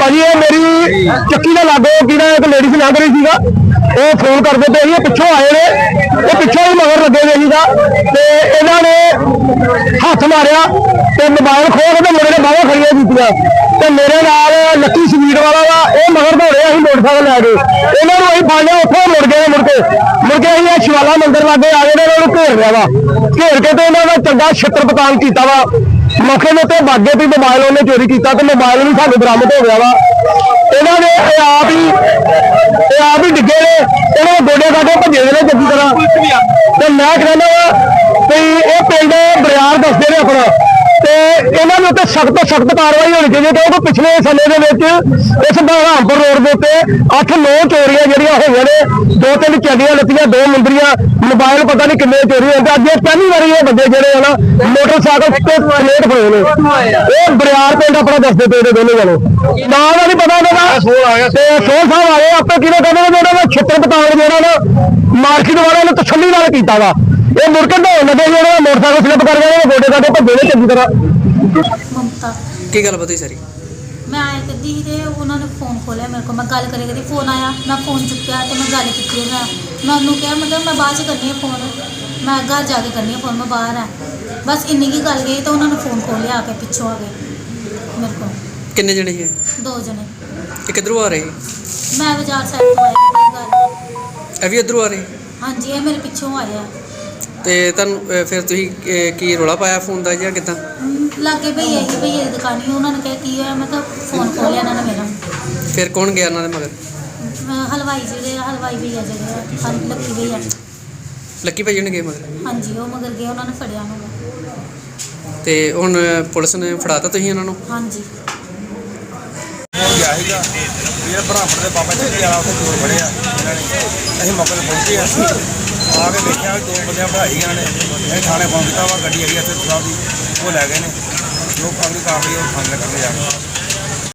ਭਾਜੀ ਇਹ ਮੇਰੀ ਚੱਕੀ ਦੇ ਲਾਗੇ, ਕਿਹੜਾ ਇੱਕ ਲੇਡੀਜ਼ ਲੰਘ ਰਹੀ ਸੀਗਾ। ਉਹ ਫੋਨ ਕਰਦੇ ਪਏ ਸੀ, ਇਹ ਪਿੱਛੋਂ ਆਏ ਨੇ। ਉਹ ਪਿੱਛੋਂ ਹੀ ਮਗਰ ਲੱਗੇ ਹੋਏ ਸੀਗਾ। ਤੇ ਇਹਨਾਂ ਨੇ ਹੱਥ ਮਾਰਿਆ ਤੇ ਮੋਬਾਈਲ ਖੋਹ ਕੇ ਤੇ ਮੇਰੇ ਨੇ ਬਾਹਾਂ ਖੜੀਆਂ ਕੀਤੀਆਂ। ਤੇ ਮੇਰੇ ਨਾਲ ਲੱਕੀ ਸਵੀਟ ਵਾਲਾ ਵਾ ਇਹ ਮਗਰ ਦੌੜਿਆ ਅਸੀਂ ਮੋਟਰਸਾਈਕਲ ਲੈ ਕੇ। ਇਹਨਾਂ ਨੂੰ ਅਸੀਂ ਫੜ ਲਿਆ ਉੱਥੋਂ ਮੁੜ ਗਏ, ਮੁੜ ਕੇ। ਮੁੜ ਕੇ ਅਸੀਂ ਇਹ ਸ਼ਿਵਾਲਾ ਮੰਦਿਰ ਲਾਗੇ ਆ ਗਏ ਨੇ ਇਹਨਾਂ ਨੂੰ ਘੇਰ ਲਿਆ ਵਾ। ਘੇਰ ਕੇ ਤੇ ਇਹਨਾਂ ਦਾ ਚੰਗਾ ਛਿੱਤਰ ਪਤਾਨ ਕੀਤਾ ਵਾ। ਮੌਕੇ ਦੇ ਉੱਤੇ ਬਾਗੇ ਤੇ ਮੋਬਾਈਲ ਉਹਨੇ ਚੋਰੀ ਕੀਤਾ ਤੇ ਮੋਬਾਈਲ ਵੀ ਸਾਨੂੰ ਬਰਾਮਦ ਹੋ ਗਿਆ ਵਾ। ਇਹਨਾਂ ਨੇ ਇਹ ਆਪ ਹੀ, ਇਹ ਆਪ ਹੀ ਡਿੱਗੇ ਨੇ। ਇਹਨਾਂ ਦੇ ਗੋਡੇ ਗਾਡੇ ਭੱਜੇ ਨੇ ਚੰਗੀ ਤਰ੍ਹਾਂ। ਤੇ ਮੈਂ ਕਹਿੰਦਾ ਵਾ ਵੀ ਇਹ ਪਿੰਡ ਬਰਿਆਰ ਦੱਸਦੇ ਨੇ ਆਪਣਾ। ਤੇ ਇਹਨਾਂ ਦੇ ਉੱਤੇ ਸਖਤ ਤੋਂ ਸਖਤ ਕਾਰਵਾਈ ਹੋਣੀ ਚਾਹੀਦੀ ਹੈ ਕਿਉਂਕਿ ਪਿਛਲੇ ਸਮੇਂ ਦੇ ਵਿੱਚ ਇਸ ਬਹਾਮਪੁਰ ਰੋਡ ਦੇ ਉੱਤੇ 8-9 ਚੋਰੀਆਂ ਜਿਹੜੀਆਂ ਹੋਈਆਂ ਨੇ ਦੋ ਤਿੰਨ ਚੱਲੀਆਂ ਲੱਤੀਆਂ ਦੋ ਮੁੰਦਰੀਆਂ ਮੋਬਾਈਲ ਪਤਾ ਨਹੀਂ ਕਿੰਨੇ ਚੋਰੀ ਹੋਏ ਅੱਜ ਇਹ ਪਹਿਲੀ ਵਾਰੀ ਇਹ ਬੰਦੇ ਜਿਹੜੇ ਆ ਨਾ ਮੋਟਰਸਾਈਕਲ ਤੇ ਪਲੇਟ ਫੜੇ ਨੇ। ਇਹ ਬਰਿਆਰ ਪਿੰਡ ਆਪਣਾ ਦੱਸਦੇ ਪਏ ਨੇ ਦੋਨੇ ਜਣੇ। ਨਾਂ ਦਾ ਨਹੀਂ ਪਤਾ ਇਹਨਾਂ ਦਾ। ਸੋਹ ਆ ਗਿਆ ਤੇ ਸੋਹ ਸਾਹਿਬ ਆ ਗਏ ਆਪੇ ਕਿਹਨੇ ਕਹਿੰਦੇ ਨੇ ਜਿਹੜਾ ਨਾ ਛਿੱਤਰ ਪਤਾਣ ਜਿਹੜਾ ਨਾ ਮਾਰਕੀਟ ਵਾਲਿਆਂ ਨੇ ਤਸੱਲੀ ਨਾਲ ਕੀਤਾ ਵਾ। ਇਹ ਕੇ ਢੋਲ ਲੱਗੇ ਜਿਹੜਾ ਮੋਟਰਸਾਈਕਲ ਸਲਿੱਪ ਕਰ ਗਏ ਨੇ ਗੋਡੇ ਗਾਡੇ ਭੱਜੇ ਨੇ ਚੰਗੀ ਤਰ੍ਹਾਂ। ਮਮਤਾ। ਕੀ ਗੱਲ ਪਤਾ ਸਾਰੀ? ਮੈਂ ਆਇਆ ਕਰਦੀ ਸੀ ਤੇ ਉਹਨਾਂ ਨੇ ਫੋਨ ਖੋਲਿਆ ਮੇਰੇ ਕੋਲ। ਮੈਂ ਗੱਲ ਕਰੇ ਕਰਦੀ ਫੋਨ ਆਇਆ ਮੈਂ ਫੋਨ ਚੁੱਕਿਆ ਤੇ ਮੈਂ ਗੱਲ ਕੀਤੀ ਉਹਦੇ ਨਾਲ। ਮੈਂ ਉਹਨੂੰ ਕਿਹਾ ਮਤਲਬ ਮੈਂ ਬਾਅਦ ਚ ਕਰਨੀ ਹੈ ਫੋਨ ਮੈਂ ਘਰ ਜਾ ਕੇ ਕਰਨੀ ਹੈ ਫੋਨ ਮੈਂ ਬਾਹਰ ਆ ਬਸ ਇੰਨੀ ਕੀ ਗੱਲ ਗਈ ਤਾਂ ਉਹਨਾਂ ਨੇ ਫੋਨ ਖੋਲਿਆ ਆ ਕੇ ਪਿੱਛੋਂ ਆ ਗਏ ਮੇਰੇ ਕੋਲ। ਕਿੰਨੇ ਜਣੇ ਸੀ ਦੋ ਜਣੇ। ਇਹ ਕਿੱਧਰੋਂ ਆ ਰਹੇ? ਮੈਂ ਬਾਜ਼ਾਰ ਸਾਈਡ ਤੋਂ ਆਇਆ ਕਰਦੀ ਇਹ ਵੀ ਇੱਧਰੋਂ ਆ ਰਹੇ? ਹਾਂਜੀ ਇਹ ਮੇਰੇ ਪਿੱਛੋਂ ਆਇਆ ਤੇ ਤੁਹਾਨੂੰ ਅਹ, ਫਿਰ ਤੁਸੀਂ ਅਹ, ਕੀ ਰੋਲਾ ਪਾਇਆ ਫੋਨ ਦਾ ਜਾਂ ਕਿਦਾਂ? ਹਮ, ਲਾਗੇ ਭਈਆ ਹੀ ਭਈਆ ਦੀ ਦੁਕਾਨ ਸੀ ਉਹਨਾਂ ਨੇ ਕਿਹਾ ਕੀ ਹੋਇਆ ਮੈਂ ਕਿਹਾ ਫੋਨ ਖੋਲਿਆ ਇਹਨਾਂ ਨੇ ਮੇਰਾ। ਫਿਰ ਕੌਣ ਗਿਆ ਇਹਨਾਂ ਦੇ ਮਗਰ? ਮੈਂ ਹਲਵਾਈ ਜਿਹੜੇ ਆ, ਹਲਵਾਈ ਭਈਆ ਜਿਹੜੇ ਆ, ਹਾਂ ਲੱਕੀ ਭਈਆ। ਲੱਕੀ ਭਾਈ ਨੇ ਗਏ ਮਗਰ? ਹਾਂਜੀ ਉਹ ਮਗਰ ਗਏ ਉਹਨਾਂ ਨੇ ਫੜਿਆ ਉਹਨੂੰ ਤੇ ਹੁਣ ਪੁਲਿਸ ਨੇ ਫੜਾਤਾ ਤੁਸੀਂ ਇਹਨਾਂ ਨੂੰ? ਹਾਂਜੀ। ਹੋ ਗਿਆ ਸੀਗਾ। ਇਹ ਬਰਾਬਰ ਦੇ ਬਾਬਾ ਜੀ ਵਾਲਾ ਉੱਥੇ ਚੋਰ ਫੜਿਆ। ਇਹਨਾਂ ਨੇ ਅਸੀਂ ਮੌਕੇ ਤੇ ਪਹੁੰਚੇ ਆ। ਆ ਕੇ ਦੇਖਿਆ ਵੀ ਦੋ ਬੰਦਿਆਂ ਭਰਾਈਆਂ ਨੇ। ਇਹ ਥਾਣੇ ਫੋਨ ਕੀਤਾ ਵਾ, ਗੱਡੀ ਹੈਗੀ ਇੱਥੇ ਸਾਹਿਬ ਦੀ। ਉਹ ਲੈ ਗਏ ਨੇ। ਜੋ ਕਾਗਜ਼ੀ ਕਾਰਵਾਈ ਉਹ ਫਾਈਨਲ ਕਰਕੇ ਜਾ